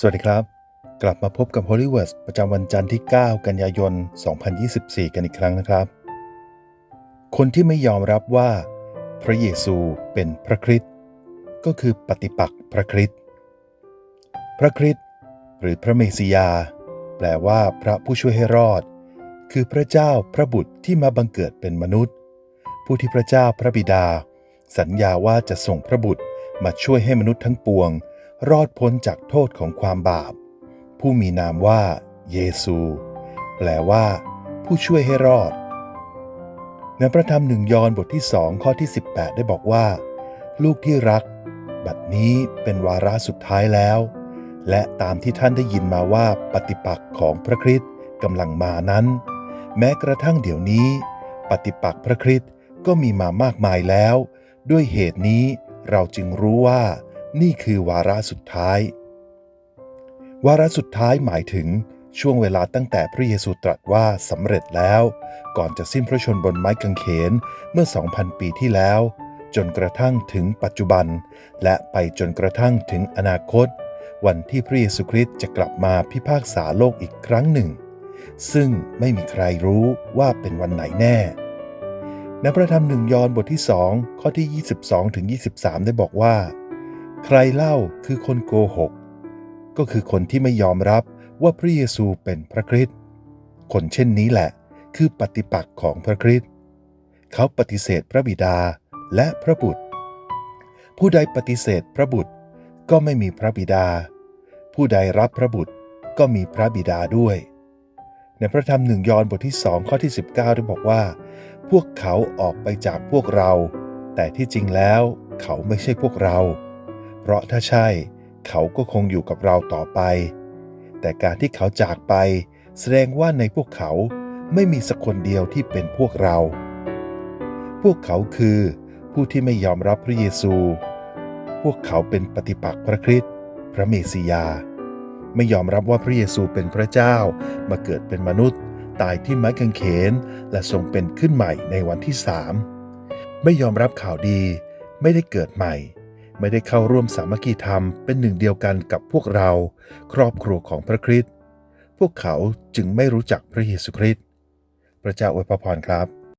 สวัสดีครับ กลับมาพบกับ h o l l y w o r d ประจำวันจันทร์ที่ 9 กันยายน 2024 กันอีกครั้งนะครับ คนที่ไม่ยอมรับว่า พระเยซูเป็นพระคริสต์ก็คือปฏิปักษ์พระคริสต์พระคริสต์หรือพระเมสสิยา แปลว่าพระผู้ช่วยให้รอด คือพระเจ้าพระบุตรที่มาบังเกิดเป็นมนุษย์ ผู้ที่พระเจ้าพระบิดา สัญญาว่าจะส่งพระบุตรมาช่วยให้มนุษย์ทั้งปวง รอดพ้นจากโทษของความบาป ผู้มีนามว่าเยซู แปลว่า ผู้ช่วยให้รอดในพระธรรมหนึ่งยอห์นบทที่สองข้อที่ 18 ได้บอกว่า ลูกที่รัก บัดนี้เป็นวาระสุดท้ายแล้ว และตามที่ท่านได้ยินมาว่าปฏิปักษ์ของพระคริสต์กำลังมานั้น แม้กระทั่งเดี๋ยวนี้ ปฏิปักษ์พระคริสต์ก็มีมามากมายแล้ว ด้วยเหตุนี้เราจึงรู้ว่า นี่คือวาระสุดท้าย วาระสุดท้ายหมายถึงช่วงเวลาตั้งแต่พระเยซูตรัสว่าสำเร็จแล้ว ก่อนจะสิ้นพระชนบนไม้กางเขนเมื่อ 2,000 ปีที่แล้ว จนกระทั่งถึงปัจจุบัน และไปจนกระทั่งถึงอนาคต วันที่พระเยซูคริสต์จะกลับมาพิพากษาโลกอีกครั้งหนึ่ง ซึ่งไม่มีใครรู้ว่าเป็นวันไหนแน่ ในพระธรรมหนึ่งยอห์นบทที่สองข้อที่ 22ถึง23 ได้บอกว่า ใครเล่าคือคนโกหก ก็คือคนที่ไม่ยอมรับว่าพระเยซูเป็นพระคริสต์คนเช่นนี้แหละ คือปฏิปักษ์ของพระคริสต์เขาปฏิเสธพระบิดาและพระบุตร ผู้ใดปฏิเสธพระบุตรก็ไม่มีพระบิดา ผู้ใดรับพระบุตรก็มีพระบิดาด้วย ในพระธรรมหนึ่งยอห์นบทที่สองข้อที่ 19ได้บอกว่า พวกเขาออกไปจากพวกเรา แต่ที่จริงแล้วเขาไม่ใช่พวกเรา เพราะถ้าใช่ เขาก็คงอยู่กับเราต่อไป แต่การที่เขาจากไป แสดงว่าในพวกเขาไม่มีสักคนเดียวที่เป็นพวกเรา พวกเขาคือผู้ที่ไม่ยอมรับพระเยซู พวกเขาเป็นปฏิปักษ์พระคริสต์พระเมสสิยา ไม่ยอมรับว่าพระเยซูเป็นพระเจ้า มาเกิดเป็นมนุษย์ ตายที่ไม้กางเขน และทรงเป็นขึ้นใหม่ในวันที่สาม ไม่ยอมรับข่าวดี ไม่ได้เกิดใหม่ ไม่ได้เข้าร่วมสามัคคีธรรมเป็นหนึ่งเดียวกันกับพวกเรา ครอบครัวของพระคริสต์พวกเขาจึงไม่รู้จักพระเยซูคริสต์พระเจ้าอวยพรครับ